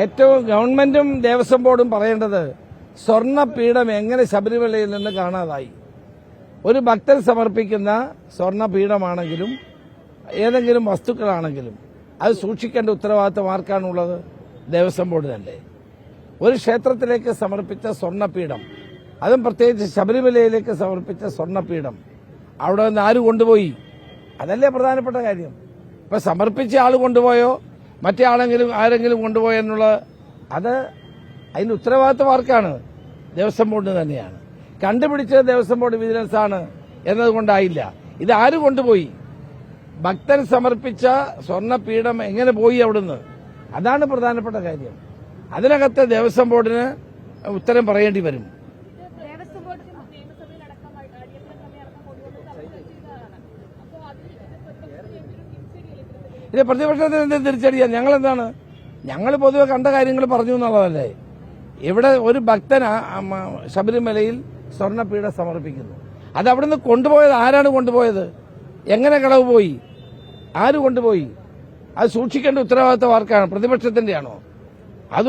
ഏറ്റവും ഗവൺമെന്റും ദേവസ്വം ബോർഡും പറയേണ്ടത് സ്വർണപീഠം എങ്ങനെ ശബരിമലയിൽ നിന്ന് കാണാതായി? ഒരു ഭക്തൻ സമർപ്പിക്കുന്ന സ്വർണപീഠമാണെങ്കിലും ഏതെങ്കിലും വസ്തുക്കളാണെങ്കിലും അത് സൂക്ഷിക്കേണ്ട ഉത്തരവാദിത്തം ആർക്കാണുള്ളത്? ദേവസ്വം ബോർഡ് തന്നെ ഒരു ക്ഷേത്രത്തിലേക്ക് സമർപ്പിച്ച സ്വർണപീഠം അതും പ്രത്യേകിച്ച് ശബരിമലയിലേക്ക് സമർപ്പിച്ച സ്വർണപീഠം അവിടെ നിന്ന് ആര് കൊണ്ടുപോയി? അതല്ലേ പ്രധാനപ്പെട്ട കാര്യം. ഇപ്പൊ സമർപ്പിച്ച ആൾ കൊണ്ടുപോയോ? മറ്റേ ആളെങ്കിലും ആരെങ്കിലും കൊണ്ടുപോയെന്നുള്ള അത് അതിന്റെ ഉത്തരവാദിത്തം ആർക്കാണ്? ദേവസ്വം ബോർഡിന് തന്നെയാണ്. കണ്ടുപിടിച്ചത് ദേവസ്വം ബോർഡ് വിജിലൻസ് ആണ് എന്നതുകൊണ്ടായില്ല. ഇത് ആര് കൊണ്ടുപോയി? ഭക്തൻ സമർപ്പിച്ച സ്വർണപീഠം എങ്ങനെ പോയി അവിടുന്ന്? അതാണ് പ്രധാനപ്പെട്ട കാര്യം. അതിനകത്ത് ദേവസ്വം ബോർഡിന് ഉത്തരം പറയേണ്ടി വരും. ഇത് പ്രതിപക്ഷത്തിന് എന്ത് തിരിച്ചടിയാ? ഞങ്ങൾ എന്താണ് ഞങ്ങൾ പൊതുവെ കണ്ട കാര്യങ്ങൾ പറഞ്ഞു എന്നുള്ളതല്ലേ? ഇവിടെ ഒരു മ- ശബരിമലയിൽ സ്വർണപീഠ സമർപ്പിക്കുന്നു. അത് അവിടുന്ന് കൊണ്ടുപോയത് ആരാണ് കൊണ്ടുപോയത്? എങ്ങനെ കളവ് പോയി? ആര് കൊണ്ടുപോയി? അത് സൂക്ഷിക്കേണ്ട ഉത്തരവാദിത്തം ആർക്കാണ്? പ്രതിപക്ഷത്തിന്റെ ആണോ അത്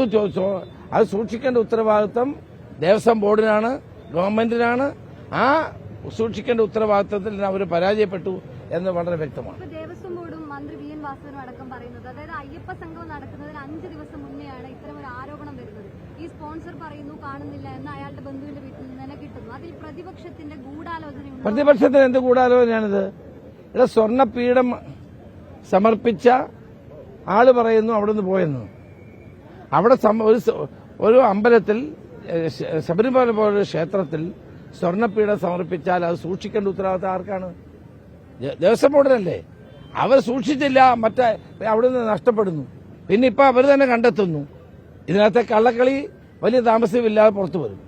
അത് സൂക്ഷിക്കേണ്ട ഉത്തരവാദിത്തം ദേവസ്വം ബോർഡിനാണ് ഗവൺമെന്റിനാണ്. ആ സൂക്ഷിക്കേണ്ട ഉത്തരവാദിത്തത്തിൽ അവർ പരാജയപ്പെട്ടു. എന്ന് വളരെ വ്യക്തമാണ്. ദേവസ്വം ബോർഡും മന്ത്രി വി എൻ വാസുദേവനും അടക്കം പറയുന്നത് അതായത് അയ്യപ്പ സംഘം നടക്കുന്നതിന് അഞ്ച് ദിവസം മുന്നെയാണ് ഇത്തരം ഒരു ആരോപണം വരുന്നത്. ഈ സ്പോൺസർ പറയുന്നു കാണുന്നില്ല എന്ന് അയാളുടെ ബന്ധുവിന്റെ വീട്ടിൽ നിന്ന് തന്നെ കിട്ടുന്നു. അതിൽ പ്രതിപക്ഷത്തിന്റെ ഗൂഢാലോചന പ്രതിപക്ഷത്തിന് എന്ത് ഗൂഢാലോചനയാണിത്? ഇവിടെ സ്വർണപീഠം സമർപ്പിച്ച ആൾ പറയുന്നു അവിടുന്ന് പോയെന്ന്. അവിടെ ഒരു അമ്പലത്തിൽ ശബരിമല പോലൊരു ക്ഷേത്രത്തിൽ സ്വർണപീഠം സമർപ്പിച്ചാൽ അത് സൂക്ഷിക്കേണ്ട ഉത്തരവാദിത്തം ആർക്കാണ്? ദേവസ്വം ബോർഡിനല്ലേ അവർ സൂക്ഷിച്ചില്ല മറ്റേ അവിടെ നിന്ന് നഷ്ടപ്പെടുന്നു. പിന്നെ ഇപ്പൊ അവർ തന്നെ കണ്ടെത്തുന്നു. ഇതിനകത്തെ കള്ളക്കളി വലിയ താമസമില്ലാതെ പുറത്തു വരും.